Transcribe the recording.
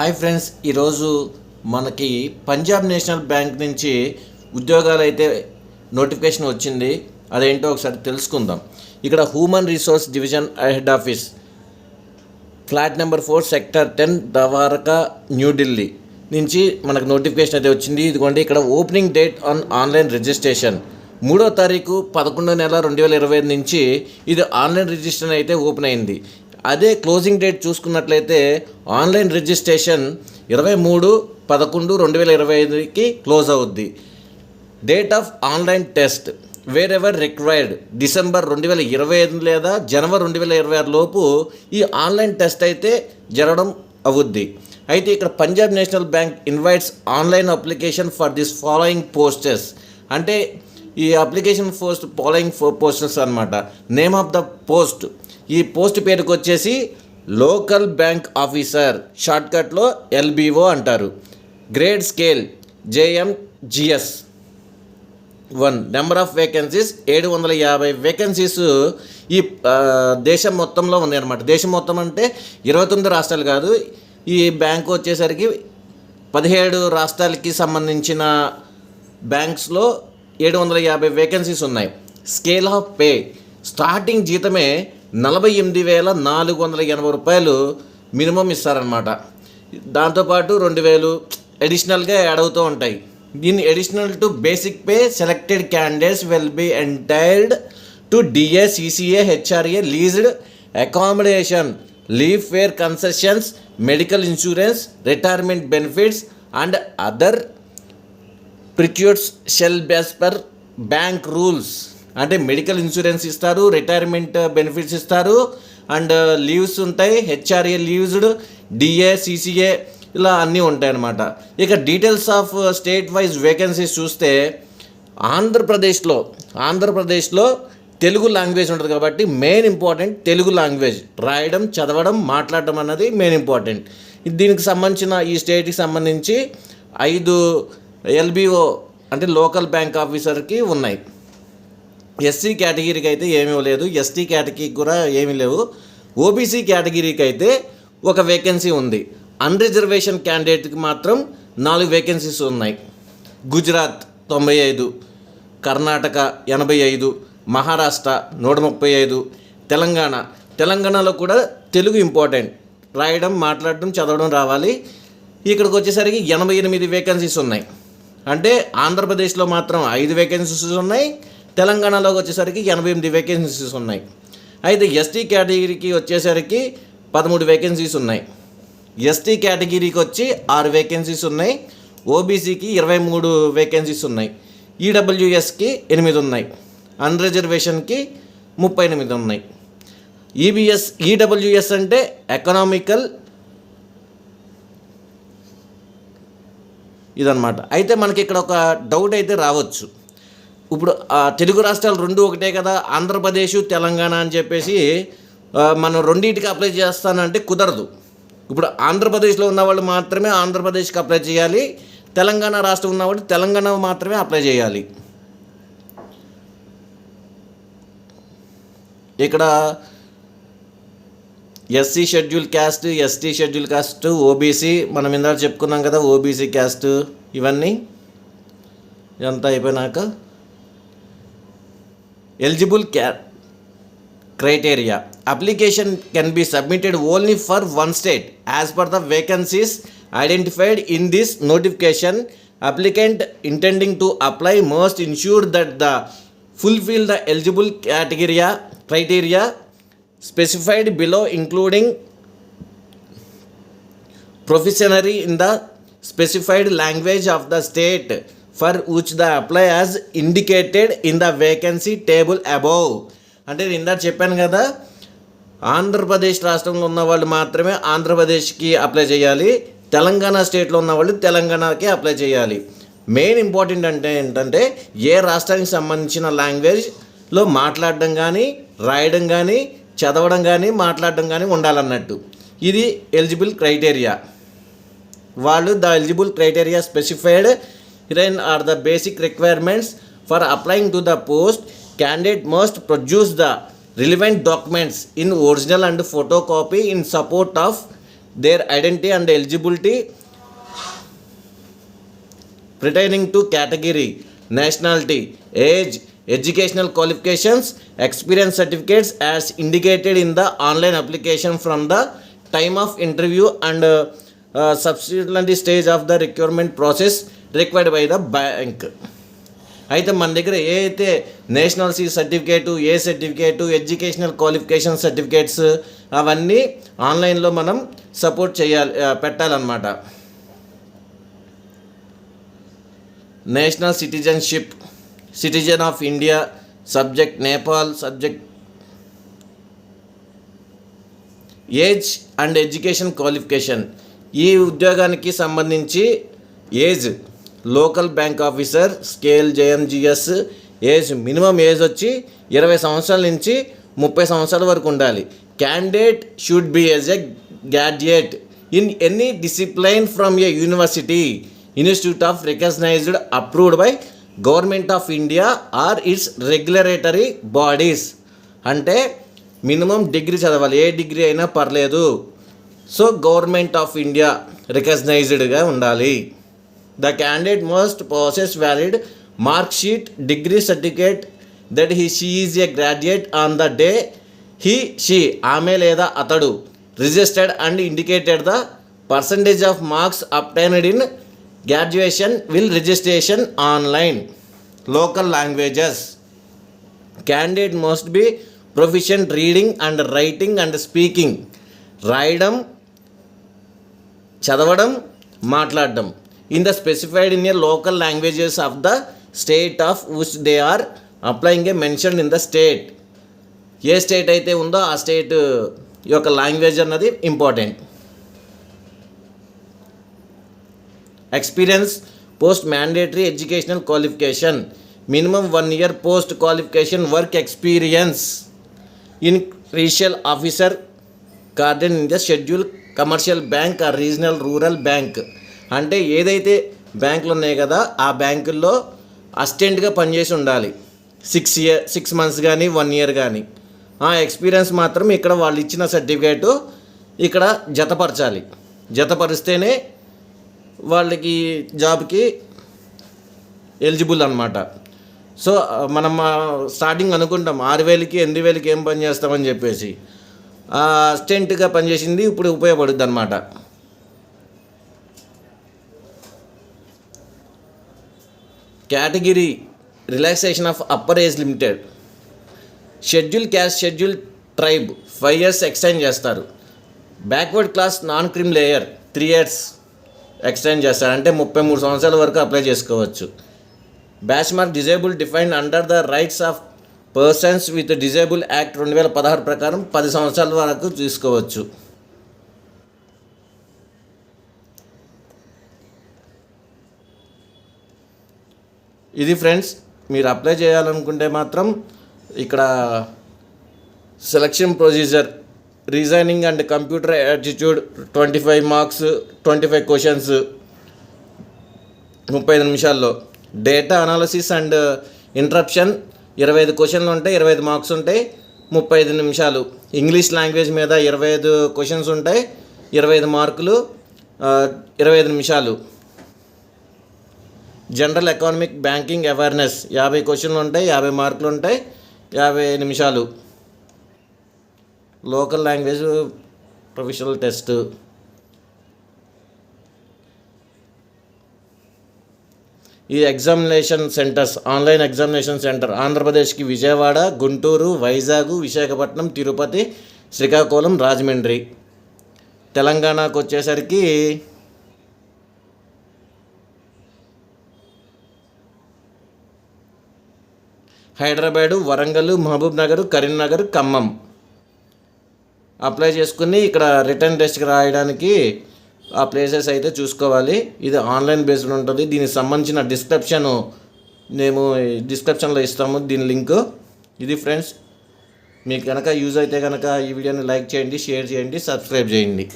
Hi friends ఈరోజు మనకి Punjab national bank నుంచి ఉద్యోగాలు అయితే నోటిఫికేషన్ వచ్చింది. అదేంటో ఒకసారి తెలుసుకుందాం. ఇక్కడ human resource division head office flat number four sector ten Dwarka New Delhi నుంచి మనకు నోటిఫికేషన్ అయితే వచ్చింది. ఇదిగోండి ఇక్కడ opening date on online registration. మూడో తారీఖు పదకొండో నెల రెండు వేల ఇరవై నుంచి ఇది ఆన్లైన్ రిజిస్ట్రేషన్ అయితే ఓపెన్ అయింది. అదే క్లోజింగ్ డేట్ చూసుకున్నట్లయితే ఆన్లైన్ రిజిస్ట్రేషన్ ఇరవై మూడు పదకొండు రెండు వేల ఇరవై ఐదుకి క్లోజ్ అవుద్ది. Date of online test wherever required December రెండు వేల ఇరవై ఐదు లేదా జనవరి రెండు వేల ఇరవై ఆరు లోపు ఈ ఆన్లైన్ టెస్ట్ అయితే జరగడం అవుద్ది. అయితే ఇక్కడ Punjab national bank invites online application for this following posters. అంటే ఈ అప్లికేషన్ పోస్ట్ ఫాలోయింగ్ పోస్టర్స్ అనమాట నేమ్ ఆఫ్ ద పోస్ట్ ఈ పోస్ట్ పేరుకు వచ్చేసి లోకల్ బ్యాంక్ ఆఫీసర్. షార్ట్కట్లో ఎల్బీఓ అంటారు. Grade scale JMGS. One. Number of vacancies ఏడు వందల యాభై వేకెన్సీస్ ఈ దేశం మొత్తంలో ఉన్నాయన్నమాట. దేశం మొత్తం అంటే ఇరవై తొమ్మిది రాష్ట్రాలు కాదు. ఈ బ్యాంకు వచ్చేసరికి పదిహేడు రాష్ట్రాలకి సంబంధించిన బ్యాంక్స్లో ఏడు వందల యాభై వేకెన్సీస్ ఉన్నాయి. Scale of pay. స్టార్టింగ్ జీతమే నలభై ఎనిమిది వేల నాలుగు వందల ఎనభై రూపాయలు మినిమం ఇస్తారనమాట దాంతోపాటు రెండు వేలు అడిషనల్గా యాడ్ అవుతూ ఉంటాయి. దీని additional to basic pay selected candidates will be entitled to DA HRA leased accommodation leave fare concessions medical insurance retirement benefits and other perquisites shall be as per bank rules అంటే medical insurance ఇస్తారు retirement benefits ఇస్తారు and leaves ఉంటాయి HRA లీవ్స్డ్ DA CCA ఇలా అన్నీ ఉంటాయి అన్నమాట ఇక details of state wise vacancies చూస్తే ఆంధ్రప్రదేశ్లో ఆంధ్రప్రదేశ్లో తెలుగు లాంగ్వేజ్ ఉంటుంది కాబట్టి మెయిన్ ఇంపార్టెంట్ తెలుగు లాంగ్వేజ్. రాయడం చదవడం మాట్లాడడం అన్నది మెయిన్ ఇంపార్టెంట్. దీనికి సంబంధించిన ఈ స్టేట్కి సంబంధించి ఐదు ఎల్బిఓ అంటే లోకల్ బ్యాంక్ ఆఫీసర్కి ఉన్నాయి. ఎస్సీ కేటగిరీకి అయితే ఏమీ లేదు ఎస్టీ కేటగిరీకి కూడా ఏమీ లేవు. ఓబీసీ కేటగిరీకి అయితే ఒక వేకెన్సీ ఉంది. అన్రిజర్వేషన్ క్యాండిడేట్కి మాత్రం నాలుగు వేకెన్సీస్ ఉన్నాయి. గుజరాత్ తొంభై ఐదు కర్ణాటక ఎనభై ఐదు మహారాష్ట్ర నూట ముప్పై ఐదు తెలంగాణ. తెలంగాణలో కూడా తెలుగు ఇంపార్టెంట్ రాయడం మాట్లాడడం చదవడం రావాలి. ఇక్కడికి వచ్చేసరికి ఎనభై ఎనిమిది వేకెన్సీస్ ఉన్నాయి. అంటే ఆంధ్రప్రదేశ్లో మాత్రం ఐదు వేకెన్సీస్ ఉన్నాయి. తెలంగాణలోకి వచ్చేసరికి ఎనభై ఎనిమిది వేకెన్సీస్ ఉన్నాయి. అయితే ఎస్టీ కేటగిరీకి వచ్చేసరికి పదమూడు వేకెన్సీస్ ఉన్నాయి. ఎస్టీ కేటగిరీకి వచ్చి ఆరు వేకెన్సీస్ ఉన్నాయి. ఓబీసీకి ఇరవై మూడు వేకెన్సీస్ ఉన్నాయి. ఈడబ్ల్యూఎస్కి ఎనిమిది ఉన్నాయి. అన్రిజర్వేషన్కి ముప్పై ఎనిమిది ఉన్నాయి. ఈబిఎస్ ఈడబ్ల్యూఎస్ అంటే ఎకనామికల్ ఇదన్నమాట. అయితే మనకి ఇక్కడ ఒక డౌట్ అయితే రావచ్చు. ఇప్పుడు తెలుగు రాష్ట్రాలు రెండు ఒకటే కదా ఆంధ్రప్రదేశ్ తెలంగాణ అని చెప్పేసి మనం రెండింటికి అప్లై చేస్తానంటే కుదరదు. ఇప్పుడు ఆంధ్రప్రదేశ్లో ఉన్న వాళ్ళు మాత్రమే ఆంధ్రప్రదేశ్కి అప్లై చేయాలి తెలంగాణ రాష్ట్రం ఉన్నవాళ్ళు తెలంగాణ మాత్రమే అప్లై చేయాలి. ఇక్కడ SC schedule caste ST schedule caste OBC మనం ఇందాక చెప్పుకున్నాం కదా ఓబీసీ క్యాస్ట్ ఇవన్నీ ఇదంతా అయిపోయినాక eligible criteria. Application can be submitted only for one state. As per the vacancies identified in this notification applicant intending to apply must ensure that the fulfill the eligible criteria criteria specified below including proficiency in the specified language of the state. For which the apply as indicated in the vacancy table above. అంటే నేను ఇందాక చెప్పాను కదా ఆంధ్రప్రదేశ్ రాష్ట్రంలో ఉన్న వాళ్ళు మాత్రమే ఆంధ్రప్రదేశ్కి అప్లై చేయాలి తెలంగాణ స్టేట్లో ఉన్న వాళ్ళు తెలంగాణకి అప్లై చేయాలి. మెయిన్ ఇంపార్టెంట్ అంటే ఏంటంటే ఏ రాష్ట్రానికి సంబంధించిన లాంగ్వేజ్లో మాట్లాడడం కానీ రాయడం కానీ చదవడం కానీ మాట్లాడడం కానీ ఉండాలన్నట్టు. ఇది ఎలిజిబుల్ క్రైటీరియా. వాళ్ళు the eligible criteria specified Herein are the basic requirements for applying to the post. Candidate must produce the relevant documents in original and photocopy in support of their identity and eligibility pertaining to category, nationality, age, educational qualifications, experience certificates as indicated in the online application from the time of interview and uh, uh, subsequent stage of the requirement process required by the bank అయితే మన దగ్గర ఏ అయితే national see certificate ఏ certificate educational qualification certificates అవన్నీ ఆన్లైన్లో మనం support చేయాలి పెట్టాలన్నమాట. National citizenship citizen of India subject Nepal subject age and education qualification. ఈ ఉద్యోగానికి సంబంధించి age local bank officer scale JMGS age minimum age వచ్చి ఇరవై సంవత్సరాల నుంచి ముప్పై సంవత్సరాల వరకు ఉండాలి. Candidate should be as a graduate in any discipline from a university institute of recognised approved by government of India or its regulatory bodies. అంటే minimum degree చదవాలి. ఏ డిగ్రీ అయినా పర్లేదు. సో గవర్నమెంట్ ఆఫ్ ఇండియా రికగ్నైజ్డ్గా ఉండాలి. The candidate must possess valid mark sheet degree certificate that he she is a graduate on the day he she ఆమె లేదా అతడు registered and indicated the percentage of marks obtained in graduation will registration online local languages candidate most be proficient reading and writing and speaking రాయడం చదవడం మాట్లాడడం. In the specified in a local languages of the state of which they are applying a mention in the state A state అయితే ఉందో ఆ state యొక్క language అన్నది important experience post mandatory educational qualification minimum one year post qualification work experience in రీషియల్ officer garden in the schedule commercial bank or regional rural bank అంటే ఏదైతే బ్యాంకులు ఉన్నాయి కదా ఆ బ్యాంకుల్లో అసిస్టెంట్గా పనిచేసి ఉండాలి. సిక్స్ ఇయర్ సిక్స్ మంత్స్ కానీ వన్ ఇయర్ కానీ ఆ ఎక్స్పీరియన్స్ మాత్రం ఇక్కడ వాళ్ళు ఇచ్చిన సర్టిఫికేటు ఇక్కడ జతపరచాలి. జతపరిస్తేనే వాళ్ళకి జాబ్కి ఎలిజిబుల్ అనమాట సో మనం స్టార్టింగ్ అనుకుంటాం ఆరు వేలకి ఎనిమిది వేలకి ఏం పని చేస్తామని చెప్పేసి. అసిస్టెంట్గా పనిచేసింది ఇప్పుడు ఉపయోగపడుద్ది అనమాట category relaxation of upper age limited. Schedule caste schedule tribe five years extend చేస్తారు. Backward class non creamy layer three years extend చేస్తారు. అంటే ముప్పై మూడు సంవత్సరాల వరకు అప్లై చేసుకోవచ్చు. Batch mark disable defined under the rights of persons with disable act రెండు వేల పదహారు ప్రకారం పది సంవత్సరాల వరకు తీసుకోవచ్చు. ఇది ఫ్రెండ్స్ మీరు అప్లై చేయాలనుకుంటే మాత్రం ఇక్కడ selection procedure reasoning and computer attitude twenty five marks twenty five questions ముప్పై ఐదు నిమిషాల్లో. డేటా అనాలసిస్ అండ్ ఇంటరప్షన్ ఇరవై ఐదు క్వశ్చన్లు ఉంటాయి ఇరవై ఐదు మార్క్స్ ఉంటాయి ముప్పై ఐదు నిమిషాలు. ఇంగ్లీష్ లాంగ్వేజ్ మీద ఇరవై ఐదు క్వశ్చన్స్ ఉంటాయి ఇరవై ఐదు మార్కులు ఇరవై ఐదు నిమిషాలు. General economic banking awareness. యాభై క్వశ్చన్లు ఉంటాయి యాభై మార్కులు ఉంటాయి యాభై నిమిషాలు. Local language professional test. ఈ examination centres online examination centre ఆంధ్రప్రదేశ్కి విజయవాడ గుంటూరు వైజాగ్ విశాఖపట్నం తిరుపతి శ్రీకాకుళం రాజమండ్రి. తెలంగాణకు వచ్చేసరికి హైదరాబాదు వరంగల్ మహబూబ్ నగర్ కరీంనగర్ ఖమ్మం. అప్లై చేసుకుని ఇక్కడ రిటర్న్ టెస్ట్కి రాయడానికి ఆ ప్లేసెస్ అయితే చూసుకోవాలి. ఇది ఆన్లైన్ బేస్డ్ ఉంటుంది. దీనికి సంబంధించిన డిస్క్రిప్షన్ మేము డిస్క్రిప్షన్లో ఇస్తాము దీని లింక్. ఇది ఫ్రెండ్స్ మీకు కనుక యూజ్ అయితే కనుక ఈ వీడియోని లైక్ చేయండి షేర్ చేయండి సబ్స్క్రైబ్ చేయండి.